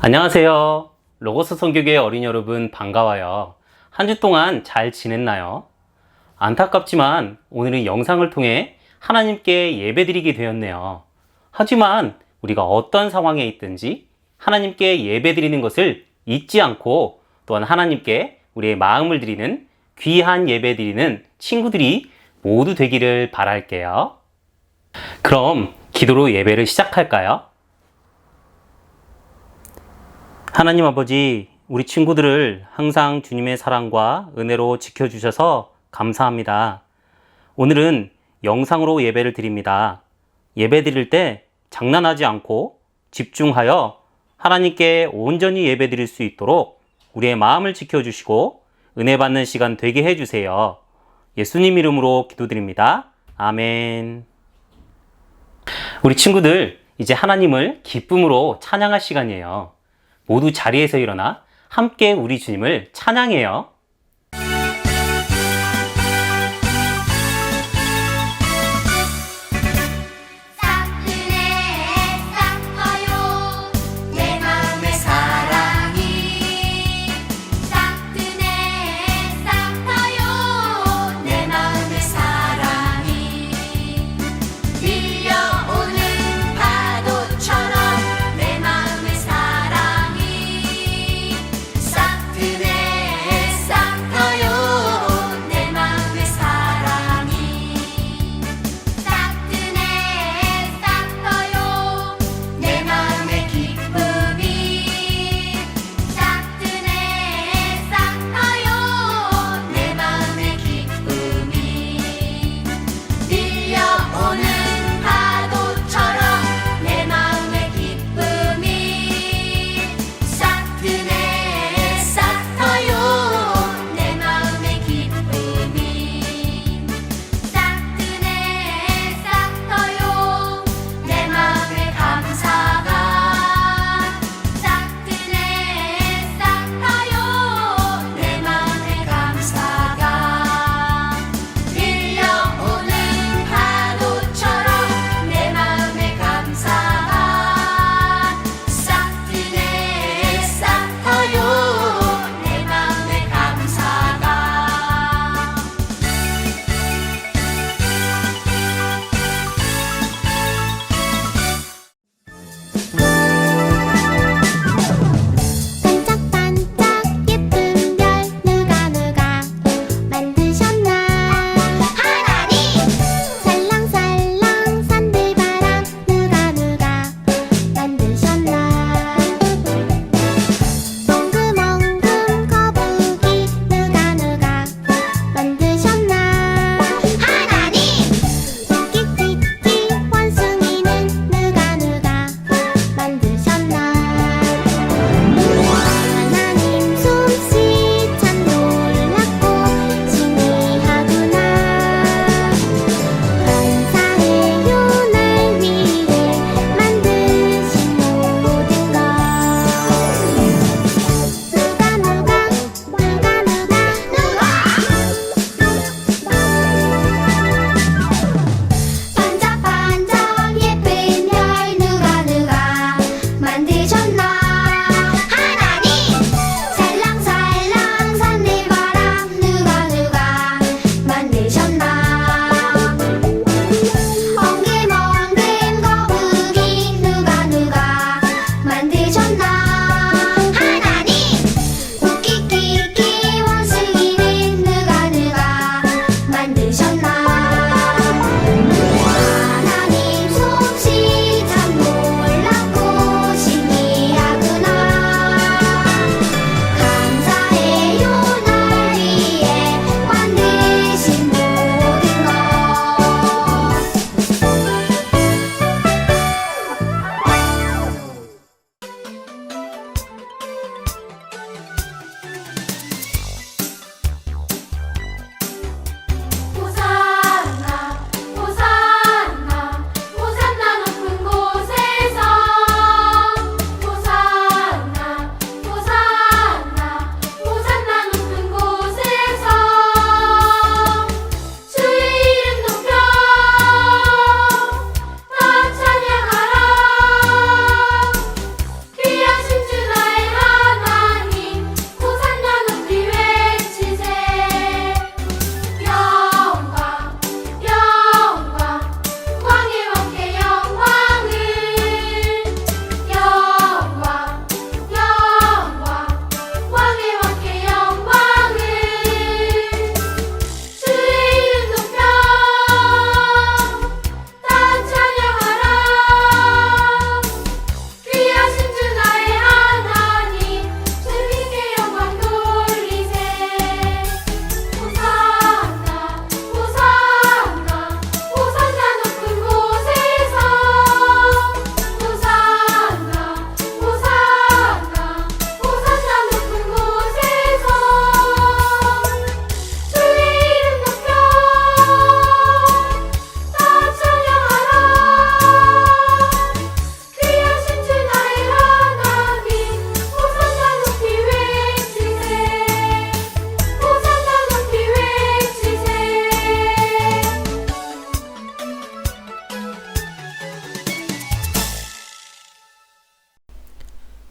안녕하세요. 로고스 성교계 어린이 여러분 반가워요. 한 주 동안 잘 지냈나요? 안타깝지만 오늘은 영상을 통해 하나님께 예배드리게 되었네요. 하지만 우리가 어떤 상황에 있든지 하나님께 예배드리는 것을 잊지 않고 또한 하나님께 우리의 마음을 드리는 귀한 예배드리는 친구들이 모두 되기를 바랄게요. 그럼 기도로 예배를 시작할까요? 하나님 아버지, 우리 친구들을 항상 주님의 사랑과 은혜로 지켜주셔서 감사합니다. 오늘은 영상으로 예배를 드립니다. 예배 드릴 때 장난하지 않고 집중하여 하나님께 온전히 예배 드릴 수 있도록 우리의 마음을 지켜주시고 은혜 받는 시간 되게 해주세요. 예수님 이름으로 기도드립니다. 아멘. 우리 친구들, 이제 하나님을 기쁨으로 찬양할 시간이에요. 모두 자리에서 일어나 함께 우리 주님을 찬양해요.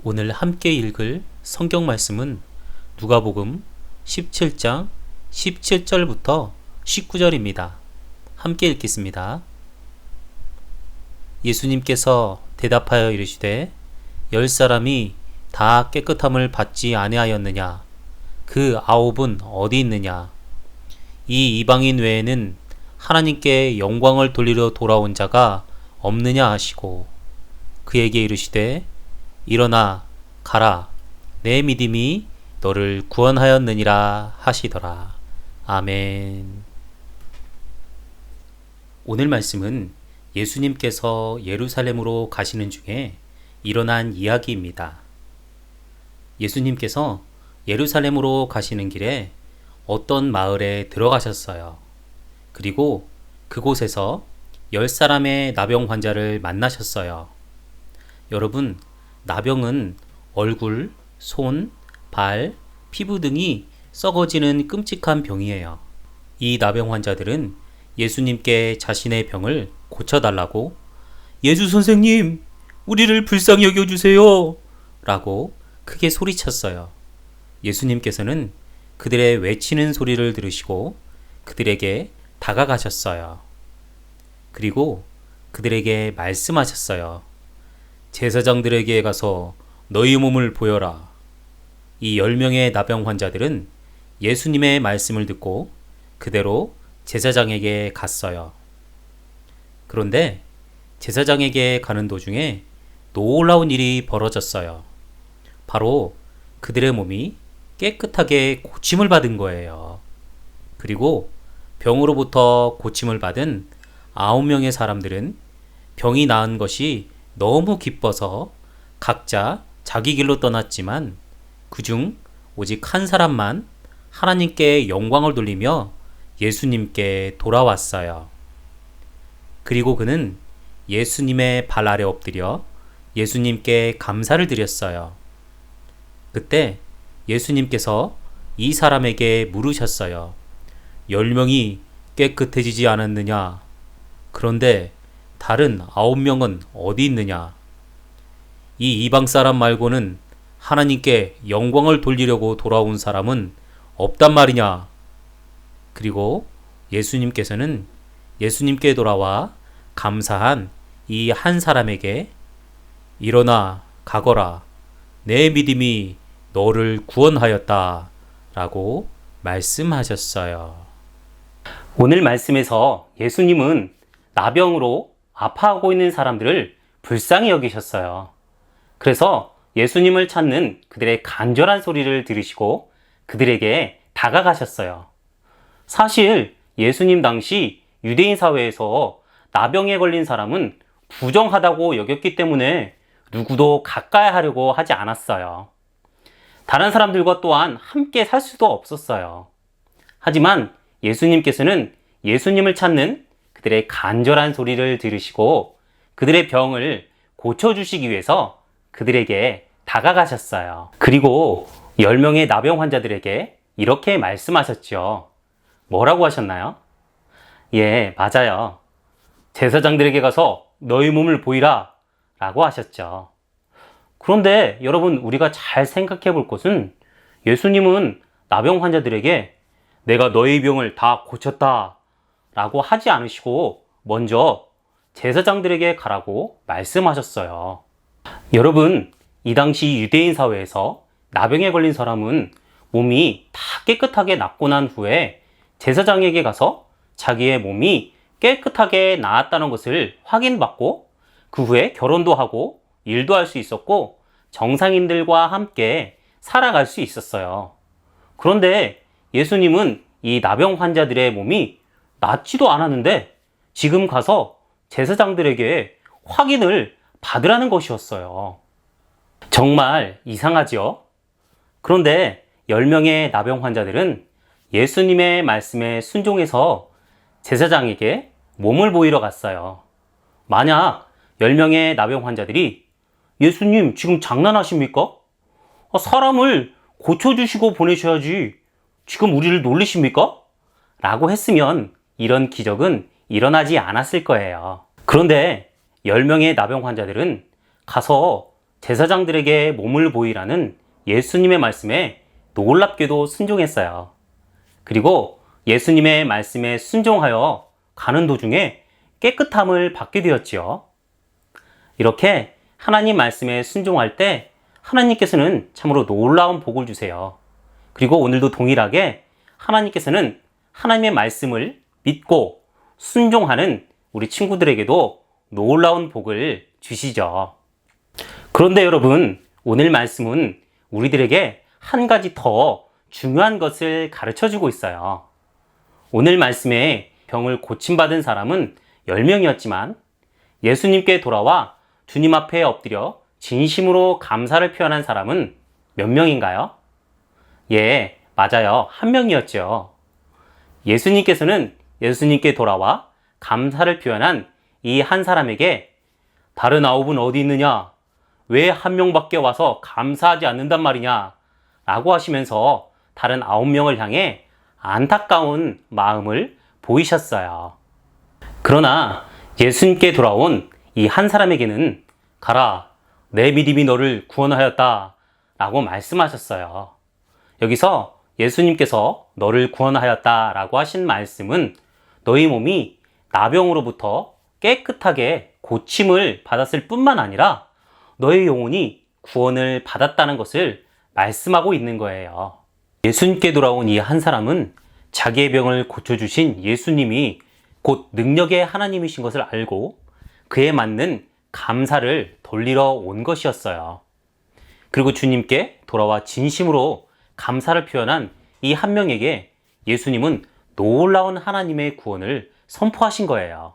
오늘 함께 읽을 성경 말씀은 누가복음 17장 17절부터 19절입니다. 함께 읽겠습니다. 예수님께서 대답하여 이르시되 열 사람이 다 깨끗함을 받지 아니하였느냐 그 아홉은 어디 있느냐 이 이방인 외에는 하나님께 영광을 돌리러 돌아온 자가 없느냐 하시고 그에게 이르시되 일어나 가라 내 믿음이 너를 구원하였느니라 하시더라 아멘 오늘 말씀은 예수님께서 예루살렘으로 가시는 중에 일어난 이야기입니다. 예수님께서 예루살렘으로 가시는 길에 어떤 마을에 들어가셨어요. 그리고 그곳에서 열 사람의 나병 환자를 만나셨어요. 여러분, 나병은 얼굴, 손, 발, 피부 등이 썩어지는 끔찍한 병이에요. 이 나병 환자들은 예수님께 자신의 병을 고쳐달라고 예수 선생님, 우리를 불쌍히 여겨주세요. 라고 크게 소리쳤어요. 예수님께서는 그들의 외치는 소리를 들으시고 그들에게 다가가셨어요. 그리고 그들에게 말씀하셨어요. 제사장들에게 가서 너희 몸을 보여라. 이 열 명의 나병 환자들은 예수님의 말씀을 듣고 그대로 제사장에게 갔어요. 그런데 제사장에게 가는 도중에 놀라운 일이 벌어졌어요. 바로 그들의 몸이 깨끗하게 고침을 받은 거예요. 그리고 병으로부터 고침을 받은 아홉 명의 사람들은 병이 나은 것이 너무 기뻐서 각자 자기 길로 떠났지만 그중 오직 한 사람만 하나님께 영광을 돌리며 예수님께 돌아왔어요. 그리고 그는 예수님의 발 아래 엎드려 예수님께 감사를 드렸어요. 그때 예수님께서 이 사람에게 물으셨어요. 열 명이 깨끗해지지 않았느냐? 그런데 다른 아홉 명은 어디 있느냐? 이 이방 사람 말고는 하나님께 영광을 돌리려고 돌아온 사람은 없단 말이냐? 그리고 예수님께서는 예수님께 돌아와 감사한 이 한 사람에게 일어나 가거라. 내 믿음이 너를 구원하였다. 라고 말씀하셨어요. 오늘 말씀에서 예수님은 나병으로 아파하고 있는 사람들을 불쌍히 여기셨어요. 그래서 예수님을 찾는 그들의 간절한 소리를 들으시고 그들에게 다가가셨어요. 사실 예수님 당시 유대인 사회에서 나병에 걸린 사람은 부정하다고 여겼기 때문에 누구도 가까이 하려고 하지 않았어요. 다른 사람들과 또한 함께 살 수도 없었어요. 하지만 예수님께서는 예수님을 찾는 그들의 간절한 소리를 들으시고 그들의 병을 고쳐주시기 위해서 그들에게 다가가셨어요. 그리고 10명의 나병 환자들에게 이렇게 말씀하셨죠. 뭐라고 하셨나요? 예, 맞아요. 제사장들에게 가서 너희 몸을 보이라 라고 하셨죠. 그런데 여러분, 우리가 잘 생각해 볼 것은 예수님은 나병 환자들에게 내가 너희 병을 다 고쳤다 라고 하지 않으시고 먼저 제사장들에게 가라고 말씀하셨어요. 여러분, 이 당시 유대인 사회에서 나병에 걸린 사람은 몸이 다 깨끗하게 낫고 난 후에 제사장에게 가서 자기의 몸이 깨끗하게 나았다는 것을 확인받고 그 후에 결혼도 하고 일도 할 수 있었고 정상인들과 함께 살아갈 수 있었어요. 그런데 예수님은 이 나병 환자들의 몸이 낫지도 않았는데 지금 가서 제사장들에게 확인을 받으라는 것이었어요. 정말 이상하지요? 그런데 10명의 나병 환자들은 예수님의 말씀에 순종해서 제사장에게 몸을 보이러 갔어요. 만약 10명의 나병 환자들이 예수님 지금 장난하십니까? 아, 사람을 고쳐주시고 보내셔야지 지금 우리를 놀리십니까? 라고 했으면 이런 기적은 일어나지 않았을 거예요. 그런데 10명의 나병 환자들은 가서 제사장들에게 몸을 보이라는 예수님의 말씀에 놀랍게도 순종했어요. 그리고 예수님의 말씀에 순종하여 가는 도중에 깨끗함을 받게 되었지요. 이렇게 하나님 말씀에 순종할 때 하나님께서는 참으로 놀라운 복을 주세요. 그리고 오늘도 동일하게 하나님께서는 하나님의 말씀을 믿고 순종하는 우리 친구들에게도 놀라운 복을 주시죠. 그런데 여러분, 오늘 말씀은 우리들에게 한 가지 더 중요한 것을 가르쳐 주고 있어요. 오늘 말씀에 병을 고침받은 사람은 10명이었지만 예수님께 돌아와 주님 앞에 엎드려 진심으로 감사를 표현한 사람은 몇 명인가요? 예, 맞아요. 한 명이었죠. 예수님께서는 예수님께 돌아와 감사를 표현한 이 한 사람에게 다른 아홉은 어디 있느냐? 왜 한 명밖에 와서 감사하지 않는단 말이냐? 라고 하시면서 다른 아홉 명을 향해 안타까운 마음을 보이셨어요. 그러나 예수님께 돌아온 이 한 사람에게는 가라, 내 믿음이 너를 구원하였다. 라고 말씀하셨어요. 여기서 예수님께서 너를 구원하였다. 라고 하신 말씀은 너희 몸이 나병으로부터 깨끗하게 고침을 받았을 뿐만 아니라 너의 영혼이 구원을 받았다는 것을 말씀하고 있는 거예요. 예수님께 돌아온 이 한 사람은 자기의 병을 고쳐주신 예수님이 곧 능력의 하나님이신 것을 알고 그에 맞는 감사를 돌리러 온 것이었어요. 그리고 주님께 돌아와 진심으로 감사를 표현한 이 한 명에게 예수님은 놀라운 하나님의 구원을 선포하신 거예요.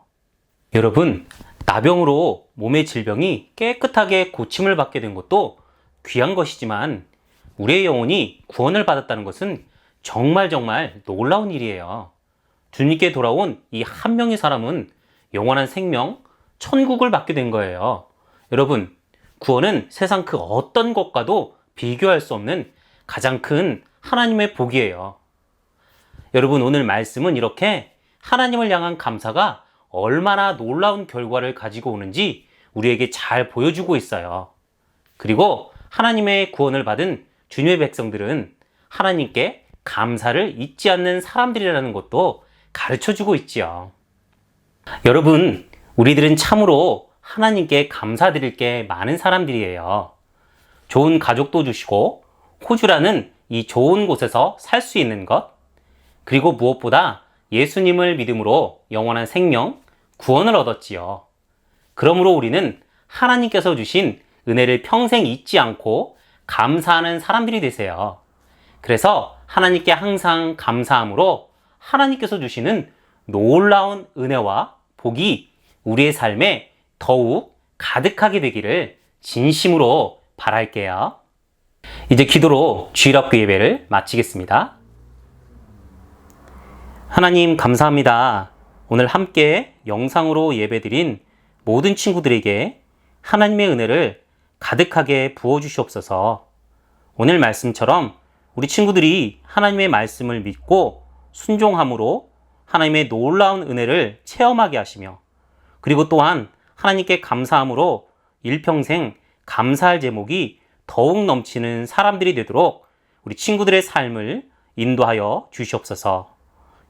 여러분, 나병으로 몸의 질병이 깨끗하게 고침을 받게 된 것도 귀한 것이지만 우리의 영혼이 구원을 받았다는 것은 정말 정말 놀라운 일이에요. 주님께 돌아온 이 한 명의 사람은 영원한 생명, 천국을 받게 된 거예요. 여러분, 구원은 세상 그 어떤 것과도 비교할 수 없는 가장 큰 하나님의 복이에요. 여러분, 오늘 말씀은 이렇게 하나님을 향한 감사가 얼마나 놀라운 결과를 가지고 오는지 우리에게 잘 보여주고 있어요. 그리고 하나님의 구원을 받은 주님의 백성들은 하나님께 감사를 잊지 않는 사람들이라는 것도 가르쳐 주고 있지요. 여러분, 우리들은 참으로 하나님께 감사드릴 게 많은 사람들이에요. 좋은 가족도 주시고, 호주라는 이 좋은 곳에서 살 수 있는 것, 그리고 무엇보다 예수님을 믿음으로 영원한 생명, 구원을 얻었지요. 그러므로 우리는 하나님께서 주신 은혜를 평생 잊지 않고 감사하는 사람들이 되세요. 그래서 하나님께 항상 감사함으로 하나님께서 주시는 놀라운 은혜와 복이 우리의 삶에 더욱 가득하게 되기를 진심으로 바랄게요. 이제 기도로 주일학교 예배를 마치겠습니다. 하나님 감사합니다. 오늘 함께 영상으로 예배드린 모든 친구들에게 하나님의 은혜를 가득하게 부어주시옵소서. 오늘 말씀처럼 우리 친구들이 하나님의 말씀을 믿고 순종함으로 하나님의 놀라운 은혜를 체험하게 하시며 그리고 또한 하나님께 감사함으로 일평생 감사할 제목이 더욱 넘치는 사람들이 되도록 우리 친구들의 삶을 인도하여 주시옵소서.